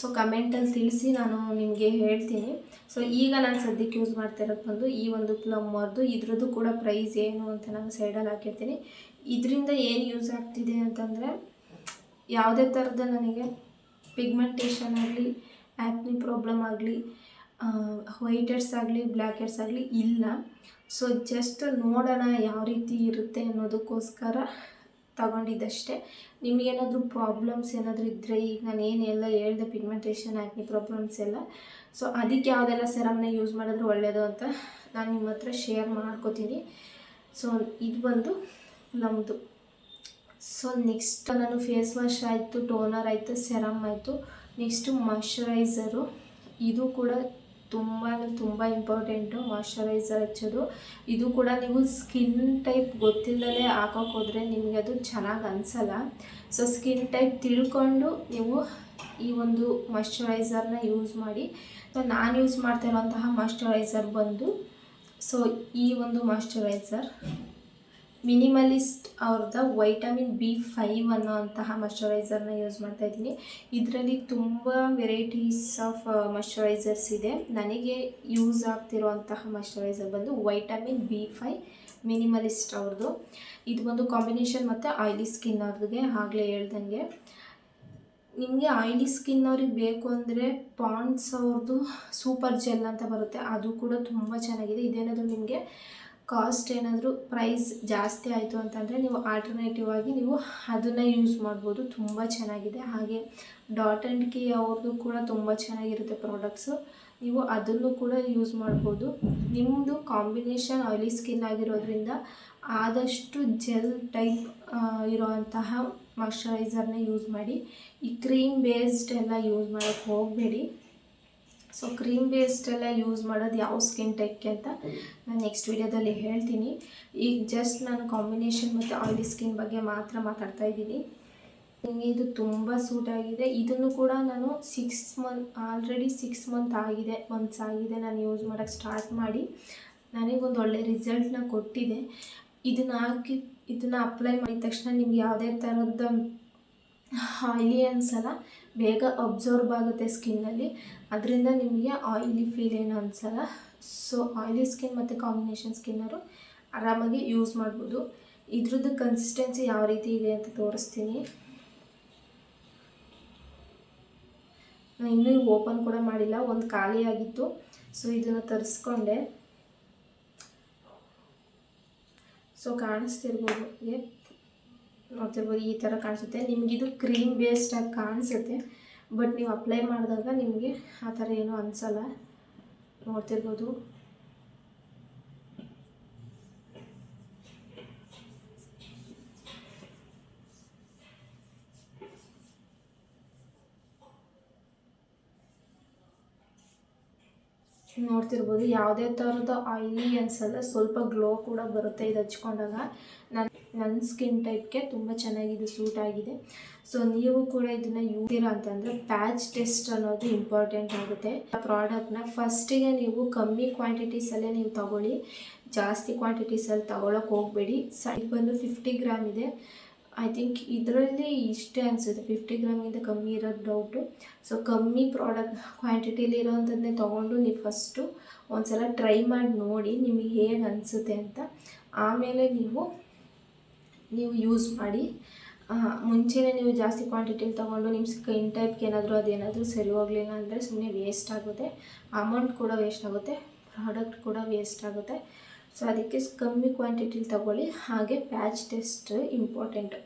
ಸೊ ಕಮೆಂಟಲ್ಲಿ ತಿಳಿಸಿ ನಾನು ನಿಮಗೆ ಹೇಳ್ತೀನಿ. ಸೊ ಈಗ ನಾನು ಸದ್ಯಕ್ಕೆ ಯೂಸ್ ಮಾಡ್ತಾ ಇರೋದು ಬಂದು ಈ ಒಂದು ಪ್ಲಮ್ ಅವ್ರದ್ದು ಇದ್ರದ್ದು ಕೂಡ ಪ್ರೈಸ್ ಏನು ಅಂತ ನಾನು ಸೈಡಲ್ಲಿ ಹಾಕಿರ್ತೀನಿ. ಇದರಿಂದ ಏನು ಯೂಸ್ ಆಗ್ತಿದೆ ಅಂತಂದರೆ, ಯಾವುದೇ ಥರದ ನನಗೆ ಪಿಗ್ಮೆಂಟೇಷನ್ ಆಗಲಿ ಆ್ಯಕ್ನಿ ಪ್ರಾಬ್ಲಮ್ ಆಗಲಿ ವೈಟ್ ಹೆಡ್ಸ್ ಆಗಲಿ ಬ್ಲ್ಯಾಕ್ ಹೆಡ್ಸ್ ಆಗಲಿ ಇಲ್ಲ. ಸೊ ಜಸ್ಟ್ ನೋಡೋಣ ಯಾವ ರೀತಿ ಇರುತ್ತೆ ಅನ್ನೋದಕ್ಕೋಸ್ಕರ ತಗೊಂಡಿದ್ದಷ್ಟೇ. ನಿಮಗೇನಾದರೂ ಪ್ರಾಬ್ಲಮ್ಸ್ ಏನಾದರೂ ಇದ್ದರೆ ಈಗ ನಾನು ಏನೆಲ್ಲ ಹೇಳ್ದೆ ಪಿಗ್ಮೆಂಟೇಷನ್ ಆಗಿ ಪ್ರಾಬ್ಲಮ್ಸ್ ಎಲ್ಲ ಸೊ ಅದಕ್ಕೆ ಯಾವುದೆಲ್ಲ ಸೆರಮ್ನ ಯೂಸ್ ಮಾಡಿದ್ರೆ ಒಳ್ಳೆಯದು ಅಂತ ನಾನು ನಿಮ್ಮ ಹತ್ರ ಶೇರ್ ಮಾಡ್ಕೋತೀನಿ. ಸೊ ಇದು ಬಂದು ನಮ್ಮದು ಸೊ ನೆಕ್ಸ್ಟ್ ನಾನು ಫೇಸ್ ವಾಶ್ ಆಯಿತು ಟೋನರ್ ಆಯಿತು ಸೆರಮ್ ಆಯಿತು ನೆಕ್ಸ್ಟು ಮಾಯ್ಶ್ಚರೈಸರು ಇದು ಕೂಡ ತುಂಬ ತುಂಬ ಇಂಪಾರ್ಟೆಂಟು ಮಾಯಶ್ಚರೈಸರ್ ಹಚ್ಚೋದು. ಇದು ಕೂಡ ನೀವು ಸ್ಕಿನ್ ಟೈಪ್ ಗೊತ್ತಿಲ್ಲದೆ ಹಾಕೋಕೆ ಹೋದರೆ ನಿಮಗೆ ಅದು ಚೆನ್ನಾಗಿ ಅನಿಸಲ್ಲ. ಸೊ ಸ್ಕಿನ್ ಟೈಪ್ ತಿಳ್ಕೊಂಡು ನೀವು ಈ ಒಂದು ಮಾಯಶ್ಚರೈಸರ್ನ ಯೂಸ್ ಮಾಡಿ. ಸೊ ನಾನು ಯೂಸ್ ಮಾಡ್ತಾ ಇರೋಂತಹ ಮಾಯಶ್ಚರೈಸರ್ ಬಂದು ಸೊ ಈ ಒಂದು ಮಾಯ್ಶ್ಚರೈಸರ್ ಮಿನಿಮಲಿಸ್ಟ್ ಅವ್ರದ್ದು ವೈಟಮಿನ್ ಬಿ ಫೈವ್ ಅನ್ನೋ ಅಂತಹ ಮಾಯ್ಶ್ಚರೈಸರ್ನ ಯೂಸ್ ಮಾಡ್ತಾ ಇದ್ದೀನಿ. ಇದರಲ್ಲಿ ತುಂಬ ವೆರೈಟೀಸ್ ಆಫ್ ಮಾಯಶ್ಚರೈಸರ್ಸ್ ಇದೆ. ನನಗೆ ಯೂಸ್ ಆಗ್ತಿರುವಂತಹ ಮಶ್ಚರೈಸರ್ ಬಂದು ವೈಟಮಿನ್ ಬಿ ಫೈ ಮಿನಿಮಲಿಸ್ಟ್ ಅವ್ರದ್ದು ಇದು ಬಂದು ಕಾಂಬಿನೇಷನ್ ಮತ್ತು ಆಯಿಲಿ ಸ್ಕಿನ್ ಅವ್ರಿಗೆ ಆಗಲೇ ಹೇಳ್ದಂಗೆ. ನಿಮಗೆ ಆಯಿಲಿ ಸ್ಕಿನ್ ಅವ್ರಿಗೆ ಬೇಕು ಅಂದರೆ ಪಾಂಡ್ಸ್ ಅವ್ರದ್ದು ಸೂಪರ್ ಜೆಲ್ ಅಂತ ಬರುತ್ತೆ. ಅದು ಕೂಡ ತುಂಬ ಚೆನ್ನಾಗಿದೆ. ಇದೇನಾದರೂ ನಿಮಗೆ ಕಾಸ್ಟ್ ಏನಾದರೂ ಪ್ರೈಸ್ ಜಾಸ್ತಿ ಆಯಿತು ಅಂತಂದರೆ ನೀವು ಆಲ್ಟರ್ನೇಟಿವ್ ಆಗಿ ನೀವು ಅದನ್ನು ಯೂಸ್ ಮಾಡ್ಬೋದು. ತುಂಬ ಚೆನ್ನಾಗಿದೆ. ಹಾಗೆ ಡಾಟ್ ಆ್ಯಂಡ್ ಕೀ ಅವ್ರದ್ದು ಕೂಡ ತುಂಬ ಚೆನ್ನಾಗಿರುತ್ತೆ ಪ್ರಾಡಕ್ಟ್ಸು ನೀವು ಅದನ್ನು ಕೂಡ ಯೂಸ್ ಮಾಡ್ಬೋದು. ನಿಮ್ಮದು ಕಾಂಬಿನೇಷನ್ ಆಯಿಲಿ ಸ್ಕಿನ್ ಆಗಿರೋದ್ರಿಂದ ಆದಷ್ಟು ಜೆಲ್ ಟೈಪ್ ಇರೋವಂತಹ ಮಾಯಶ್ಚರೈಸರ್ನ ಯೂಸ್ ಮಾಡಿ. ಈ ಕ್ರೀಮ್ ಬೇಸ್ಡ್ ಎಲ್ಲ ಯೂಸ್ ಮಾಡೋಕ್ಕೆ ಹೋಗಬೇಡಿ. ಸೊ ಕ್ರೀಮ್ ಬೇಸ್ಡ್ ಎಲ್ಲ ಯೂಸ್ ಮಾಡೋದು ಯಾವ ಸ್ಕಿನ್ ಟೈಪ್ಗೆ ಅಂತ ನಾನು ನೆಕ್ಸ್ಟ್ ವೀಡಿಯೋದಲ್ಲಿ ಹೇಳ್ತೀನಿ ಈಗ ಜಸ್ಟ್ ನಾನು ಕಾಂಬಿನೇಷನ್ ಮತ್ತು ಆಯಿಲಿ ಸ್ಕಿನ್ ಬಗ್ಗೆ ಮಾತ್ರ ಮಾತಾಡ್ತಾ ಇದ್ದೀನಿ ನನಗೆ ಇದು ತುಂಬ ಸೂಟ್ ಆಗಿದೆ ಇದನ್ನು ಕೂಡ ನಾನು six month already six month ಆಗಿದೆ ಮಂತ್ಸ್ ಆಗಿದೆ ನಾನು ಯೂಸ್ ಮಾಡೋಕ್ಕೆ ಸ್ಟಾರ್ಟ್ ಮಾಡಿ ನನಗೊಂದು ಒಳ್ಳೆ ರಿಸಲ್ಟ್ನ ಕೊಟ್ಟಿದೆ ಇದನ್ನು ಹಾಕಿ ಇದನ್ನು ಅಪ್ಲೈ ಮಾಡಿದ ತಕ್ಷಣ ನಿಮ್ಗೆ ಯಾವುದೇ ಥರದ ಆಯಿಲಿ ಅನ್ಸಲ್ಲ ಬೇಗ ಅಬ್ಸರ್ವ್ ಆಗುತ್ತೆ ಸ್ಕಿನ್ನಲ್ಲಿ ಅದರಿಂದ ನಿಮಗೆ ಆಯಿಲಿ ಫೀಲ್ ಏನು ಅನಿಸಲ್ಲ ಸೊ ಆಯಿಲಿ ಸ್ಕಿನ್ ಮತ್ತು ಕಾಂಬಿನೇಷನ್ ಸ್ಕಿನ್ನರು ಆರಾಮಾಗಿ ಯೂಸ್ ಮಾಡ್ಬೋದು. ಇದ್ರದ್ದು ಕನ್ಸಿಸ್ಟೆನ್ಸಿ ಯಾವ ರೀತಿ ಇದೆ ಅಂತ ತೋರಿಸ್ತೀನಿ. ನಾನು ಇನ್ನೂ ಓಪನ್ ಕೂಡ ಮಾಡಿಲ್ಲ, ಒಂದು ಖಾಲಿ ಆಗಿತ್ತು. ಸೊ ಇದನ್ನು ತರಿಸ್ಕೊಂಡೆ. ಸೊ ಕಾಣಿಸ್ತಿರ್ಬೋದು. ನೋಡ್ತಿರ್ಬೋದು ಈ ಥರ ಕಾಣಿಸುತ್ತೆ. ನಿಮಗಿದು ಕ್ರೀಮ್ ಬೇಸ್ಡಾಗಿ ಕಾಣಿಸುತ್ತೆ. ಬಟ್ ನೀವು ಅಪ್ಲೈ ಮಾಡಿದಾಗ ನಿಮಗೆ ಆ ಥರ ಏನೂ ಅನಿಸಲ್ಲ. ನೋಡ್ತಿರ್ಬೋದು. ನೋಡ್ತಿರ್ಬೋದು ಯಾವುದೇ ಥರದ ಆಯಿಲಿ ಅನ್ಸಲ್ಲ. ಸ್ವಲ್ಪ ಗ್ಲೋ ಕೂಡ ಬರುತ್ತೆ ಇದು ಹಚ್ಕೊಂಡಾಗ. ನನ್ನ ನನ್ನ ಸ್ಕಿನ್ ಟೈಪ್ಗೆ ತುಂಬ ಚೆನ್ನಾಗಿದೆ, ಸೂಟ್ ಆಗಿದೆ. ಸೊ ನೀವು ಕೂಡ ಇದನ್ನು ಯೂಸ್ ಅಂತಂದರೆ ಪ್ಯಾಚ್ ಟೆಸ್ಟ್ ಅನ್ನೋದು ಇಂಪಾರ್ಟೆಂಟ್ ಆಗುತ್ತೆ. ಆ ಪ್ರಾಡಕ್ಟ್ನ ಫಸ್ಟಿಗೆ ನೀವು ಕಮ್ಮಿ ಕ್ವಾಂಟಿಟೀಸಲ್ಲೇ ನೀವು ತಗೊಳ್ಳಿ. ಜಾಸ್ತಿ ಕ್ವಾಂಟಿಟೀಸಲ್ಲಿ ತಗೊಳಕ್ಕೆ ಹೋಗಬೇಡಿ. ಸೈಡ್ ಬಂದು ಫಿಫ್ಟಿ ಗ್ರಾಮ್ ಇದೆ. ಐ ಥಿಂಕ್ ಇದರಲ್ಲಿ ಇಷ್ಟೇ ಅನಿಸುತ್ತೆ. ಫಿಫ್ಟಿ ಗ್ರಾಮಿಂದ ಕಮ್ಮಿ ಇರೋದು ಡೌಟು ಸೊ ಕಮ್ಮಿ ಪ್ರಾಡಕ್ಟ್ ಕ್ವಾಂಟಿಟಿಲಿ ಇರೋವಂಥದ್ದನ್ನೇ ತೊಗೊಂಡು ನೀವು ಫಸ್ಟು ಒಂದು ಸಲ ಟ್ರೈ ಮಾಡಿ ನೋಡಿ ನಿಮಗೆ ಹೇಗೆ ಅನಿಸುತ್ತೆ ಅಂತ. ಆಮೇಲೆ ನೀವು ನೀವು ಯೂಸ್ ಮಾಡಿ ಮುಂಚೆನೇ ನೀವು ಜಾಸ್ತಿ ಕ್ವಾಂಟಿಟಿಲಿ ತೊಗೊಂಡು ನಿಮ್ಮ ಸ್ಕಿನ್ ಟೈಪ್ಗೆ ಏನಾದರೂ ಅದೇನಾದರೂ ಸರಿ ಹೋಗಲಿಲ್ಲ ಅಂದರೆ ಸುಮ್ಮನೆ ವೇಸ್ಟ್ ಆಗುತ್ತೆ. ಅಮೌಂಟ್ ಕೂಡ ವೇಸ್ಟ್ ಆಗುತ್ತೆ ಪ್ರಾಡಕ್ಟ್ ಕೂಡ ವೇಸ್ಟ್ ಆಗುತ್ತೆ. ಸೊ ಅದಕ್ಕೆ ಕಮ್ಮಿ ಕ್ವಾಂಟಿಟಿಲಿ ತಗೊಳ್ಳಿ, ಹಾಗೆ patch test important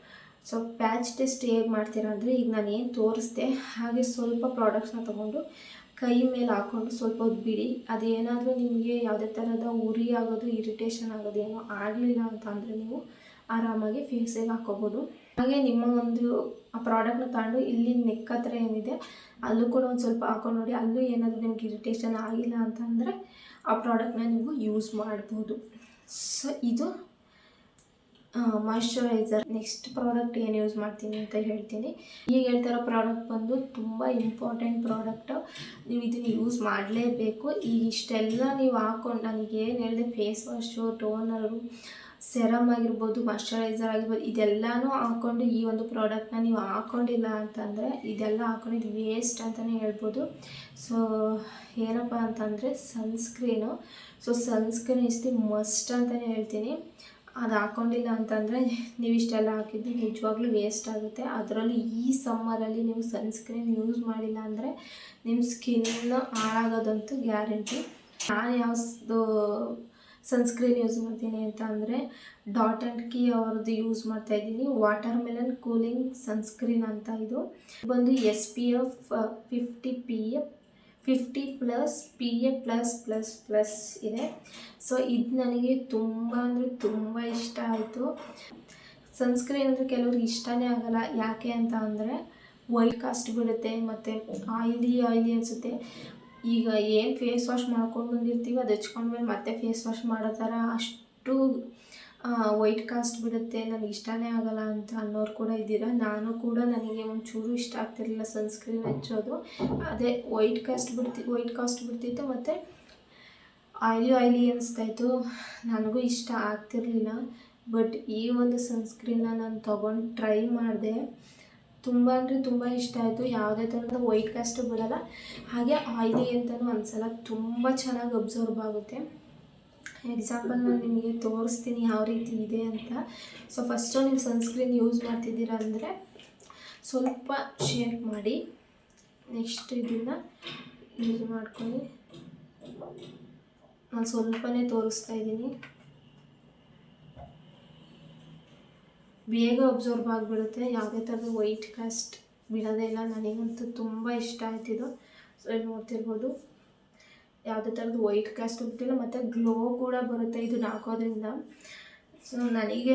so patch test ಹೇಗೆ ಮಾಡ್ತೀರಾ ಅಂದರೆ ಈಗ ನಾನು ಏನು ತೋರಿಸ್ದೆ, ಹಾಗೆ ಸ್ವಲ್ಪ ಪ್ರಾಡಕ್ಟ್ಸ್ನ ತೊಗೊಂಡು ಕೈ ಮೇಲೆ ಹಾಕ್ಕೊಂಡು ಸ್ವಲ್ಪ ಹೊತ್ತು ಬಿಡಿ. ಅದೇನಾದರೂ ನಿಮಗೆ ಯಾವುದೇ ಥರದ ಉರಿ ಆಗೋದು ಇರಿಟೇಷನ್ ಆಗೋದು ಏನೋ ಆಗಲಿಲ್ಲ ಅಂತ ನೀವು ಆರಾಮಾಗಿ ಫೇಸಿಗೆ ಹಾಕೋಬೋದು. ಹಾಗೆ ನಿಮ್ಮ ಒಂದು, ಆ ಪ್ರಾಡಕ್ಟ್ನ ತಗೊಂಡು ಇಲ್ಲಿ ನೆಕ್ ಹತ್ರ ಏನಿದೆ, ಅಲ್ಲೂ ಕೂಡ ಒಂದು ಸ್ವಲ್ಪ ಹಾಕೊಂಡು ನೋಡಿ, ಅಲ್ಲೂ ಏನಾದರೂ ನಿಮ್ಗೆ ಇರಿಟೇಷನ್ ಆಗಿಲ್ಲ ಅಂತ ಅಂದರೆ ಆ ಪ್ರಾಡಕ್ಟ್ನ ನೀವು ಯೂಸ್ ಮಾಡ್ಬೋದು. ಸೊ ಇದು ಮಾಯಶ್ಚರೈಸರ್ ನೆಕ್ಸ್ಟ್ ಪ್ರಾಡಕ್ಟ್ ಏನು ಯೂಸ್ ಮಾಡ್ತೀನಿ ಅಂತ ಹೇಳ್ತೀನಿ. ಈಗ ಹೇಳ್ತಿರೋ ಪ್ರಾಡಕ್ಟ್ ಬಂದು ತುಂಬ ಇಂಪಾರ್ಟೆಂಟ್ ಪ್ರಾಡಕ್ಟು ನೀವು ಇದನ್ನು ಯೂಸ್ ಮಾಡಲೇಬೇಕು. ಈಗ ಇಷ್ಟೆಲ್ಲ ನೀವು ಹಾಕೊಂಡು, ನನಗೆ ಏನು ಹೇಳಿದೆ ಫೇಸ್ ವಾಶು ಟೋನರು ಸೆರಮ್ ಆಗಿರ್ಬೋದು ಮಾಯಶ್ಚರೈಸರ್ ಆಗಿರ್ಬೋದು, ಇದೆಲ್ಲನೂ ಹಾಕ್ಕೊಂಡು ಈ ಒಂದು ಪ್ರಾಡಕ್ಟ್ನ ನೀವು ಹಾಕ್ಕೊಂಡಿಲ್ಲ ಅಂತಂದರೆ, ಇದೆಲ್ಲ ಹಾಕ್ಕೊಂಡಿದ್ದು ವೇಸ್ಟ್ ಅಂತಲೇ ಹೇಳ್ಬೋದು. ಸೊ ಏನಪ್ಪ ಅಂತಂದರೆ ಸನ್ಸ್ಕ್ರೀನು. ಸೊ ಸನ್ಸ್ಕ್ರೀನ್ ಇಷ್ಟು ಮಸ್ಟ್ ಅಂತಲೇ ಹೇಳ್ತೀನಿ. ಅದು ಹಾಕ್ಕೊಂಡಿಲ್ಲ ಅಂತಂದರೆ ನೀವು ಇಷ್ಟೆಲ್ಲ ಹಾಕಿದ್ದು ನಿಜವಾಗ್ಲೂ ವೇಸ್ಟ್ ಆಗುತ್ತೆ. ಅದರಲ್ಲೂ ಈ ಸಮ್ಮರಲ್ಲಿ ನೀವು ಸನ್ಸ್ಕ್ರೀನ್ ಯೂಸ್ ಮಾಡಿಲ್ಲ ಅಂದರೆ ನಿಮ್ಮ ಸ್ಕಿನ್ನು ಹಾಳಾಗೋದಂತೂ ಗ್ಯಾರಂಟಿ. ನಾನು ಯಾವುದು ಸನ್ಸ್ಕ್ರೀನ್ ಯೂಸ್ ಮಾಡ್ತೀನಿ ಅಂತ ಅಂದರೆ ಡಾಟ್ ಆ್ಯಂಡ್ ಕೀ ಅವ್ರದ್ದು ಯೂಸ್ ಮಾಡ್ತಾ ಇದ್ದೀನಿ. ವಾಟರ್ ಮೆಲನ್ ಕೂಲಿಂಗ್ ಸನ್ಸ್ಕ್ರೀನ್ ಅಂತ ಇದು. ಬಂದು S P F fifty P F fifty plus P A plus plus plus ಇದೆ. ಸೊ ಇದು ನನಗೆ ತುಂಬ ಅಂದರೆ ತುಂಬ ಇಷ್ಟ ಆಯಿತು. ಸನ್ಸ್ಕ್ರೀನ್ ಅಂದರೆ ಕೆಲವ್ರಿಗೆ ಇಷ್ಟನೇ ಆಗಲ್ಲ. ಯಾಕೆ ಅಂತ ಅಂದರೆ ವೈಟ್ ಕಾಸ್ಟ್ ಬಿಡುತ್ತೆ ಮತ್ತು ಆಯಿಲಿ ಆಯಿಲಿ ಅನಿಸುತ್ತೆ. ಈಗ ಏನು ಫೇಸ್ ವಾಶ್ ಮಾಡ್ಕೊಂಡು ಬಂದಿರ್ತೀವಿ, ಅದು ಹಚ್ಕೊಂಡ್ಮೇಲೆ ಮತ್ತೆ ಫೇಸ್ ವಾಶ್ ಮಾಡೋ ಥರ ಅಷ್ಟು ವೈಟ್ ಕಾಸ್ಟ್ ಬಿಡುತ್ತೆ. ನನಗೆ ಇಷ್ಟನೇ ಆಗಲ್ಲ ಅಂತ ಅನ್ನೋರು ಕೂಡ ಇದ್ದೀರಾ? ನಾನು ಕೂಡ ನನಗೆ ಒಂಚೂರು ಇಷ್ಟ ಆಗ್ತಿರಲಿಲ್ಲ ಸನ್ಸ್ಕ್ರೀನ್ ಹಚ್ಚೋದು. ಅದೇ ವೈಟ್ ಕಾಸ್ಟ್ ಬಿಡ್ತಿ ವೈಟ್ ಕಾಸ್ಟ್ ಬಿಡ್ತಿತ್ತು ಮತ್ತು ಆಯ್ಲಿ ಆಯ್ಲಿ ಅನಿಸ್ತಾಯಿತ್ತು ನನಗೂ ಇಷ್ಟ ಆಗ್ತಿರಲಿಲ್ಲ. ಬಟ್ ಈ ಒಂದು ಸನ್ಸ್ಕ್ರೀನ್ನ ನಾನು ತೊಗೊಂಡು ಟ್ರೈ ಮಾಡಿದೆ. ತುಂಬ ಅಂದರೆ ತುಂಬ ಇಷ್ಟ ಆಯಿತು. ಯಾವುದೇ ಥರದ ವೈಟ್ ಕಾಸ್ಟು ಬರೋಲ್ಲ. ಹಾಗೆ ಆಯ್ಲಿ ಅಂತಲೂ ಅನಿಸಲ್ಲ ತುಂಬ ಚೆನ್ನಾಗಿ ಅಬ್ಸರ್ವ್ ಆಗುತ್ತೆ. ಎಕ್ಸಾಂಪಲ್ ನಾನು ನಿಮಗೆ ತೋರಿಸ್ತೀನಿ ಯಾವ ರೀತಿ ಇದೆ ಅಂತ. ಸೊ ಫಸ್ಟು ನೀವು ಸನ್ಸ್ಕ್ರೀನ್ ಯೂಸ್ ಮಾಡ್ತಿದ್ದೀರಾ ಅಂದರೆ ಸ್ವಲ್ಪ ಶೇರ್ ಮಾಡಿ ನೆಕ್ಸ್ಟ್ ಇದನ್ನು ಯೂಸ್ ಮಾಡ್ಕೊಳ್ಳಿ. ನಾನು ಸ್ವಲ್ಪನೇ ತೋರಿಸ್ತಾ ಇದ್ದೀನಿ. ಬೇಗ ಅಬ್ಸರ್ವ್ ಆಗಿಬಿಡುತ್ತೆ. ಯಾವುದೇ ಥರದ ವೈಟ್ ಕಾಸ್ಟ್ ಬಿಡೋದೇ ಇಲ್ಲ. ನನಗಂತೂ ತುಂಬ ಇಷ್ಟ ಆಯ್ತಿದ್ದು ಸೊ ನೋಡ್ತಿರ್ಬೋದು. ಯಾವುದೇ ಥರದ ವೈಟ್ ಕಾಸ್ಟ್ ಬಿಟ್ಟಿಲ್ಲ. ಮತ್ತು ಗ್ಲೋ ಕೂಡ ಬರುತ್ತೆ ಇದನ್ನ ಹಾಕೋದ್ರಿಂದ ಸೊ ನನಗೆ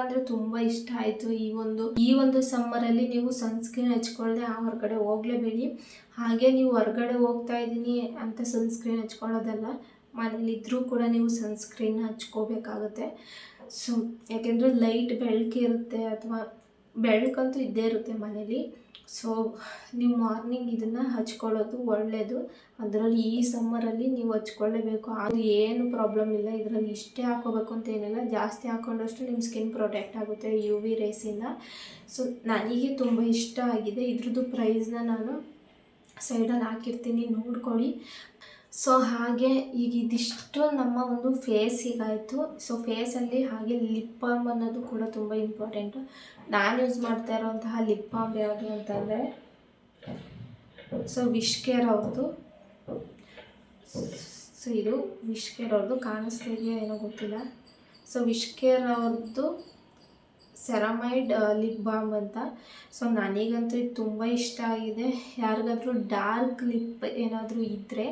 ಅಂದರೆ ತುಂಬ ಇಷ್ಟ ಆಯಿತು ಈ ಒಂದು ಈ ಒಂದು ಸಮ್ಮರಲ್ಲಿ ನೀವು ಸನ್ಸ್ಕ್ರೀನ್ ಹಚ್ಕೊಳ್ಳದೆ ಆ ಹೊರಗಡೆ ಹೋಗಲೇಬೇಡಿ. ಹಾಗೆ ನೀವು ಹೊರಗಡೆ ಹೋಗ್ತಾ ಇದ್ದೀನಿ ಅಂತ ಸನ್ಸ್ಕ್ರೀನ್ ಹಚ್ಕೊಳ್ಳೋದಲ್ಲ ಮನೇಲಿದ್ದರೂ ಕೂಡ ನೀವು ಸನ್ಸ್ಕ್ರೀನ್ ಹಚ್ಕೋಬೇಕಾಗುತ್ತೆ. ಸೊ ಯಾಕೆಂದರೆ ಲೈಟ್ ಬೆಳಕಿರುತ್ತೆ ಅಥವಾ ಬೆಳಕಂತೂ ಇದ್ದೇ ಇರುತ್ತೆ ಮನೇಲಿ. ಸೊ, ನೀವು ಮಾರ್ನಿಂಗ್ ಇದನ್ನು ಹಚ್ಕೊಳ್ಳೋದು ಒಳ್ಳೆಯದು ಅದರಲ್ಲಿ ಈ ಸಮ್ಮರಲ್ಲಿ ನೀವು ಹಚ್ಕೊಳ್ಳೇಬೇಕು. ಅದು ಏನು ಪ್ರಾಬ್ಲಮ್ ಇಲ್ಲ. ಇದರಲ್ಲಿ ಇಷ್ಟೇ ಹಾಕೋಬೇಕು ಅಂತ ಏನಿಲ್ಲ. ಜಾಸ್ತಿ ಹಾಕೊಂಡಷ್ಟು ನಿಮ್ಮ ಸ್ಕಿನ್ ಪ್ರೊಟೆಕ್ಟ್ ಆಗುತ್ತೆ ಯು ವಿ ರೇಸಿಂದ. ಸೊ, ನನಗೆ ತುಂಬ ಇಷ್ಟ ಆಗಿದೆ. ಇದ್ರದ್ದು ಪ್ರೈಸ್ನ ನಾನು ಸೈಡಲ್ಲಿ ಹಾಕಿರ್ತೀನಿ. ನೋಡ್ಕೊಳ್ಳಿ. ಸೊ ಹಾಗೆ ಈಗ ಇದಿಷ್ಟು ನಮ್ಮ ಒಂದು ಫೇಸಿಗಾಯಿತು ಸೊ ಫೇಸಲ್ಲಿ ಹಾಗೆ ಲಿಪ್ ಬಾಮ್ ಅನ್ನೋದು ಕೂಡ ತುಂಬ ಇಂಪಾರ್ಟೆಂಟು ನಾನು ಯೂಸ್ ಮಾಡ್ತಾ ಇರೋಂತಹ ಲಿಪ್ ಬಾಮ್ ಯಾವುದು ಅಂತಂದರೆ ಸೊ ವಿಶ್ ಕೇರ್ ಅವ್ರದ್ದು ಸೊ ಇದು ವಿಶ್ ಕೇರ್ ಅವ್ರದ್ದು ಕಾಣಿಸ್ತಿದೆಯೋ ಏನೋ ಗೊತ್ತಿಲ್ಲ. ಸೊ ವಿಶ್ ಕೇರ್ ಅವ್ರದ್ದು ಸೆರಮೈಡ್ ಲಿಪ್ ಬಾಮ್ ಅಂತ. ಸೊ ನನಗಂತೂ ಇದು ತುಂಬ ಇಷ್ಟ ಆಗಿದೆ. ಯಾರಿಗಾದರೂ ಡಾರ್ಕ್ ಲಿಪ್ ಏನಾದರೂ ಇದ್ದರೆ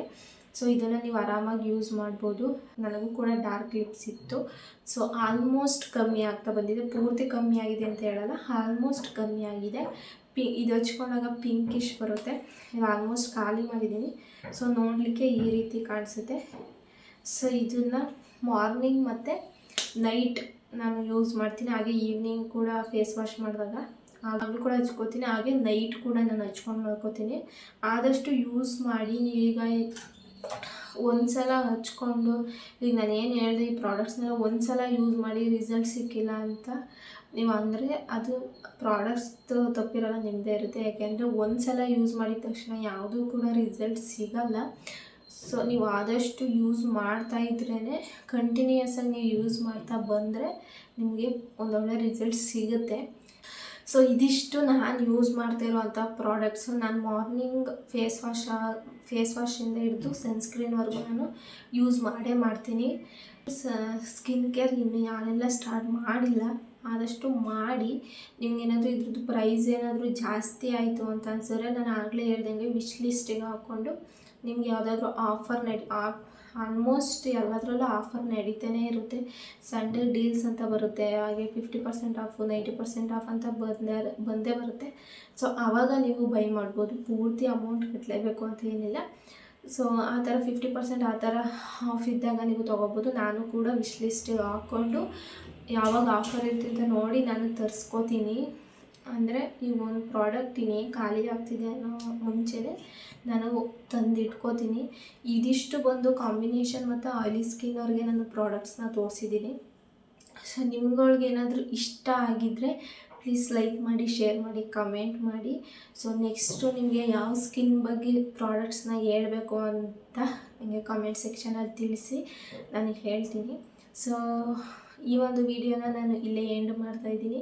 ಸೊ ಇದನ್ನು ನೀವು ಆರಾಮಾಗಿ ಯೂಸ್ ಮಾಡ್ಬೋದು. ನನಗೂ ಕೂಡ ಡಾರ್ಕ್ ಲಿಪ್ಸ್ ಇತ್ತು. ಸೊ ಆಲ್ಮೋಸ್ಟ್ ಕಮ್ಮಿ ಆಗ್ತಾ ಬಂದಿದೆ. ಪೂರ್ತಿ ಕಮ್ಮಿ ಆಗಿದೆ ಅಂತ ಹೇಳಲ್ಲ. ಆಲ್ಮೋಸ್ಟ್ ಕಮ್ಮಿ ಆಗಿದೆ. ಪಿ ಇದು ಹಚ್ಕೊಂಡಾಗ ಪಿಂಕಿಶ್ ಬರುತ್ತೆ. ಆಲ್ಮೋಸ್ಟ್ ಖಾಲಿ ಮಾಡಿದ್ದೀನಿ. ಸೊ ನೋಡಲಿಕ್ಕೆ ಈ ರೀತಿ ಕಾಣಿಸುತ್ತೆ. ಸೊ ಇದನ್ನು ಮಾರ್ನಿಂಗ್ ಮತ್ತು ನೈಟ್ ನಾನು ಯೂಸ್ ಮಾಡ್ತೀನಿ. ಹಾಗೆ ಈವ್ನಿಂಗ್ ಕೂಡ ಫೇಸ್ ವಾಶ್ ಮಾಡಿದಾಗ ಆಗಲೂ ಕೂಡ ಹಚ್ಕೋತೀನಿ. ಹಾಗೆ ನೈಟ್ ಕೂಡ ನಾನು ಹಚ್ಕೊಂಡು ಮಾಡ್ಕೋತೀನಿ ಆದಷ್ಟು ಯೂಸ್ ಮಾಡಿ ಈಗ ಒಂದು ಸಲ ಹಚ್ಕೊಂಡು, ಈಗ ನಾನು ಏನು ಹೇಳಿದೆ ಈ ಪ್ರಾಡಕ್ಟ್ಸ್ನೆಲ್ಲ ಒಂದು ಸಲ ಯೂಸ್ ಮಾಡಿ ರಿಸಲ್ಟ್ ಸಿಕ್ಕಿಲ್ಲ ಅಂತ, ನೀವು ಅಂದರೆ ಅದು ಪ್ರಾಡಕ್ಟ್ಸ್ ತಪ್ಪಿರೋಲ್ಲ ನಿಮ್ಮದೇ ಇರುತ್ತೆ. ಯಾಕೆಂದರೆ ಒಂದು ಸಲ ಯೂಸ್ ಮಾಡಿದ ತಕ್ಷಣ ಯಾವುದೂ ಕೂಡ ರಿಸಲ್ಟ್ ಸಿಗಲ್ಲ. ಸೊ ನೀವು ಆದಷ್ಟು ಯೂಸ್ ಮಾಡ್ತಾ ಇದ್ರೇ ಕಂಟಿನ್ಯೂಯಸ್ ಆಗಿ ನೀವು ಯೂಸ್ ಮಾಡ್ತಾ ಬಂದರೆ ನಿಮಗೆ ಒಂದೊಳ್ಳೆ ರಿಸಲ್ಟ್ ಸಿಗುತ್ತೆ. ಸೊ ಇದಿಷ್ಟು ನಾನು ಯೂಸ್ ಮಾಡ್ತಾ ಇರೋವಂಥ ಪ್ರಾಡಕ್ಟ್ಸು ನಾನು ಮಾರ್ನಿಂಗ್ ಫೇಸ್ ವಾಶ ಫೇಸ್ ವಾಶಿಂದ ಹಿಡಿದು ಸನ್ಸ್ಕ್ರೀನ್ವರೆಗೂ ನಾನು ಯೂಸ್ ಮಾಡೇ ಮಾಡ್ತೀನಿ. ಸ್ಕಿನ್ ಕೇರ್ ಇನ್ನು ಯಾರೆಲ್ಲ ಸ್ಟಾರ್ಟ್ ಮಾಡಿಲ್ಲ, ಆದಷ್ಟು ಮಾಡಿ. ನಿಮ್ಗೇನಾದರೂ ಇದ್ರದ್ದು ಪ್ರೈಸ್ ಏನಾದರೂ ಜಾಸ್ತಿ ಆಯಿತು ಅಂತ ಅನ್ಸಿದ್ರೆ ನಾನು ಆಗಲೇ ಹೇಳ್ದಂಗೆ ವಿಶ್ ಲಿಸ್ಟಿಗೆ ಹಾಕ್ಕೊಂಡು ನಿಮ್ಗೆ ಯಾವುದಾದ್ರೂ ಆಫರ್ ನಡಿ ಆಲ್ಮೋಸ್ಟ್ ಎಲ್ಲದರಲ್ಲೂ ಆಫರ್ ನಡೀತಾನೆ ಇರುತ್ತೆ. ಸಂಡೇ ಡೀಲ್ಸ್ ಅಂತ ಬರುತ್ತೆ. ಹಾಗೆ fifty percent off ninety percent off ಅಂತ ಬಂದೇ ಬಂದೇ ಬರುತ್ತೆ. ಸೊ ಆವಾಗ ನೀವು ಬೈ ಮಾಡ್ಬೋದು. ಪೂರ್ತಿ ಅಮೌಂಟ್ ಕಟ್ಟಲೇಬೇಕು ಅಂತ ಏನಿಲ್ಲ. ಸೊ ಆ ಥರ ಫಿಫ್ಟಿ ಪರ್ಸೆಂಟ್ ಆ ಥರ ಆಫ್ ಇದ್ದಾಗ ನೀವು ತೊಗೋಬೋದು. ನಾನು ಕೂಡ ವಿಶ್ಲಿಸ್ಟ್ ಹಾಕ್ಕೊಂಡು ಯಾವಾಗ ಆಫರ್ ಇರ್ತಿದ್ದ ನೋಡಿ ನಾನು ತರಿಸ್ಕೋತೀನಿ. ಅಂದರೆ ಈ ಒಂದು ಪ್ರಾಡಕ್ಟ್ ಇನ್ನೇನು ಖಾಲಿ ಆಗ್ತಿದೆ ಅನ್ನೋ ಮುಂಚೆನೆ ನಾನು ತಂದು ಇಟ್ಕೋತೀನಿ ಇದಿಷ್ಟು ಬಂದು ಕಾಂಬಿನೇಷನ್ ಮತ್ತು ಆಯಿಲಿ ಸ್ಕಿನ್ ಅವ್ರಿಗೆ ನಾನು ಪ್ರಾಡಕ್ಟ್ಸ್ನ ತೋರಿಸಿದ್ದೀನಿ ಸೊ ನಿಮ್ಗಳ್ಗೆ ಏನಾದರೂ ಇಷ್ಟ ಆಗಿದ್ದರೆ ಪ್ಲೀಸ್ ಲೈಕ್ ಮಾಡಿ ಶೇರ್ ಮಾಡಿ ಕಮೆಂಟ್ ಮಾಡಿ. ಸೊ ನೆಕ್ಸ್ಟು ನಿಮಗೆ ಯಾವ ಸ್ಕಿನ್ ಬಗ್ಗೆ ಪ್ರಾಡಕ್ಟ್ಸ್ನ ಹೇಳಬೇಕು ಅಂತ ನನಗೆ ಕಮೆಂಟ್ ಸೆಕ್ಷನಲ್ಲಿ ತಿಳಿಸಿ ನಾನು ಹೇಳ್ತೀನಿ. ಸೊ ಈ ಒಂದು ವಿಡಿಯೋನ ನಾನು ಇಲ್ಲೇ ಎಂಡ್ ಮಾಡ್ತಾಯಿದ್ದೀನಿ